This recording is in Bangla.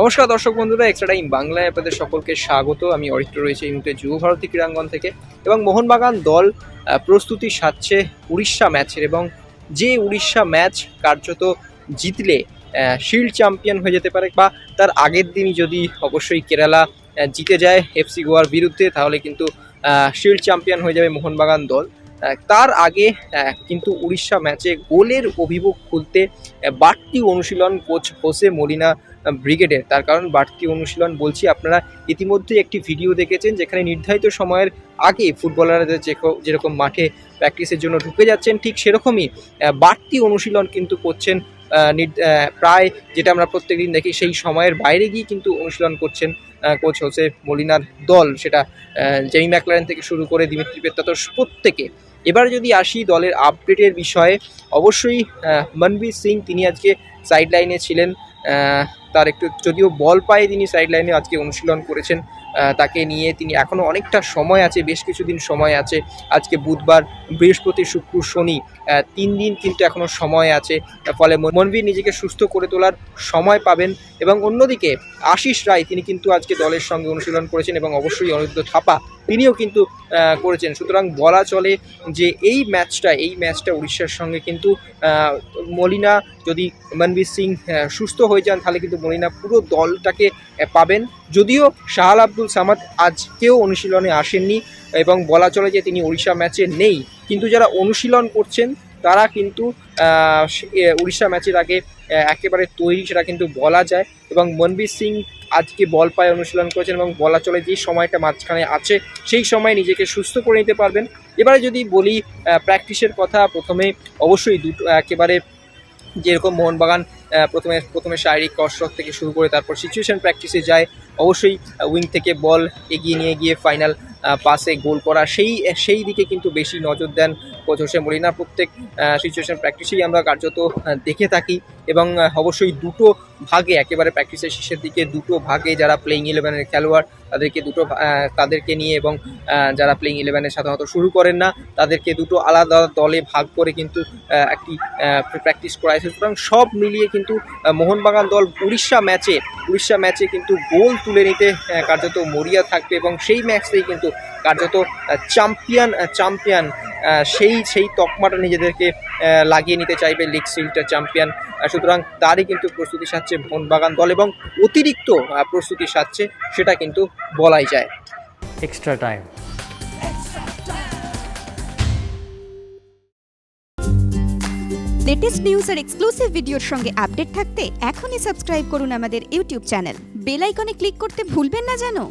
নমস্কার দর্শক বন্ধুরা এক্সট্রা টাইম বাংলায় আপনাদের সকলকে স্বাগত। আমি অরিত্র রয়েছে এই মুহূর্তে যুব ভারতী ক্রীড়াঙ্গন থেকে। এবং মোহনবাগান দল প্রস্তুতি সাচ্ছে উড়িষ্যা ম্যাচের এবং যে উড়িষ্যা ম্যাচ কার্যত জিতলে শিল্ড চ্যাম্পিয়ন হয়ে যেতে পারে বা তার আগের দিনই যদি অবশ্যই কেরালা জিতে যায় এফসি গোয়ার বিরুদ্ধে, তাহলে কিন্তু শিল্ড চ্যাম্পিয়ন হয়ে যাবে মোহনবাগান দল। তার আগে কিন্তু উড়িষ্যা ম্যাচে গোলের অভিভোগ খুলতে বাড়তি অনুশীলন কোচ হোসে মলিনা ব্রিগেডের। তার কারণ বাড়তি অনুশীলন বলছি, আপনারা ইতিমধ্যে একটি ভিডিও দেখেছেন যেখানে নির্ধারিত সময়ের আগে ফুটবলারদের যেরকম মাঠে প্র্যাকটিসের জন্য ঢুকে যাচ্ছেন, ঠিক সেরকমই বাড়তি অনুশীলন কিন্তু করছেন প্রায় যেটা আমরা প্রত্যেক দিন দেখি, সেই সময়ের বাইরে গিয়ে কিন্তু অনুশীলন করছেন কোচ হোসে মলিনার দল। সেটা জেমি ম্যাকলারেন থেকে শুরু করে দিমিত্রি পেত্তাতস প্রত্যেকে। এবার যদি আসি দলের আপডেটের বিষয়ে, অবশ্যই মনবীর সিং, তিনি আজকে সাইড লাইনে ছিলেন তার একটু, যদিও বল পায়ে তিনি সাইড লাইনে আজকে অনুশীলন করেছেন তাকে নিয়ে তিনি এখনও অনেকটা সময় আছে, বেশ কিছুদিন সময় আছে। আজকে বুধবার, বৃহস্পতি, শুক্র, শনি তিন দিন কিন্তু এখনও সময় আছে। ফলে মনবীর নিজেকে সুস্থ করে তোলার সময় পাবেন এবং অন্যদিকে আশিস রায়, তিনি কিন্তু আজকে দলের সঙ্গে অনুশীলন করেছেন এবং অবশ্যই অনিরুদ্ধ থাপা তিনিও কিন্তু করেছেন। সুতরাং বলা চলে যে এই ম্যাচটা এই ম্যাচটা উড়িষ্যার সঙ্গে কিন্তু মলিনা যদি মনবীর সিং সুস্থ হয়ে যান, তাহলে কিন্তু মলিনা পুরো দলটাকে পাবেন। যদিও শাহাল আব্দুল সামাদ আজকেও অনুশীলনে আসেননি এবং বলা চলে যে তিনি উড়িষ্যা ম্যাচে নেই। কিন্তু যারা অনুশীলন করছেন, তারা কিন্তু উড়িষ্যা ম্যাচের আগে একেবারে তৈরি সেটা কিন্তু বলা যায়। এবং মনবীর সিং আজকে বল পায়ে অনুশীলন করেছেন এবং বলা চলে যে সময়টা মাঝখানে আছে, সেই সময় নিজেকে সুস্থ করে নিতে পারবেন। এবারে যদি বলি প্র্যাকটিসের কথা, প্রথমে অবশ্যই দুটো, একেবারে যেরকম মোহনবাগান প্রথমে প্রথমে শারীরিক কসরত থেকে শুরু করে তারপর সিচুয়েশন প্র্যাকটিসে যায়, অবশ্যই উইং থেকে বল এগিয়ে নিয়ে গিয়ে ফাইনাল পাসে গোল করা, সেই সেই দিকে কিন্তু বেশি নজর দেন কোচ হোসে মলিনা প্রত্যেক সিচুয়েশন প্র্যাকটিসেই আমরা কার্যত দেখে থাকি। এবং অবশ্যই দুটো ভাগে একেবারে প্র্যাকটিসের শেষের দিকে দুটো ভাগে যারা প্লেইং ইলেভেনের খেলোয়াড়, তাদেরকে দুটো তাদেরকে নিয়ে এবং যারা প্লেইং ইলেভেনে সাধারণত শুরু করেন না, তাদেরকে দুটো আলাদা দলে ভাগ করে কিন্তু একটি প্র্যাকটিস করাইছে সুতরাং সব মিলিয়ে কিন্তু মোহনবাগান দল উড়িষ্যা ম্যাচে উড়িষ্যা ম্যাচে কিন্তু গোল তুলে নিতে কার্যত মরিয়া থাকবে এবং সেই ম্যাচেই কিন্তু কার্যত চ্যাম্পিয়ন চ্যাম্পিয়ন সেই সেই তকমাটা নিজেদেরকে লাগিয়ে নিতে চাইবে লিগ সিলটা চ্যাম্পিয়ন সুতরাং তারই কিন্তু প্রস্তুতি সাচ্ছে মোহনবাগান দল এবং অতিরিক্ত প্রস্তুতি সাচ্ছে সেটা কিন্তু বলাই যায়। এক্সট্রা টাইম লেটেস্ট নিউজ আর এক্সক্লুসিভ ভিডিওর সঙ্গে আপডেট থাকতে এখনই সাবস্ক্রাইব করুন আমাদের ইউটিউব চ্যানেল বেল আইকনে ক্লিক করতে ভুলবেন না জানো?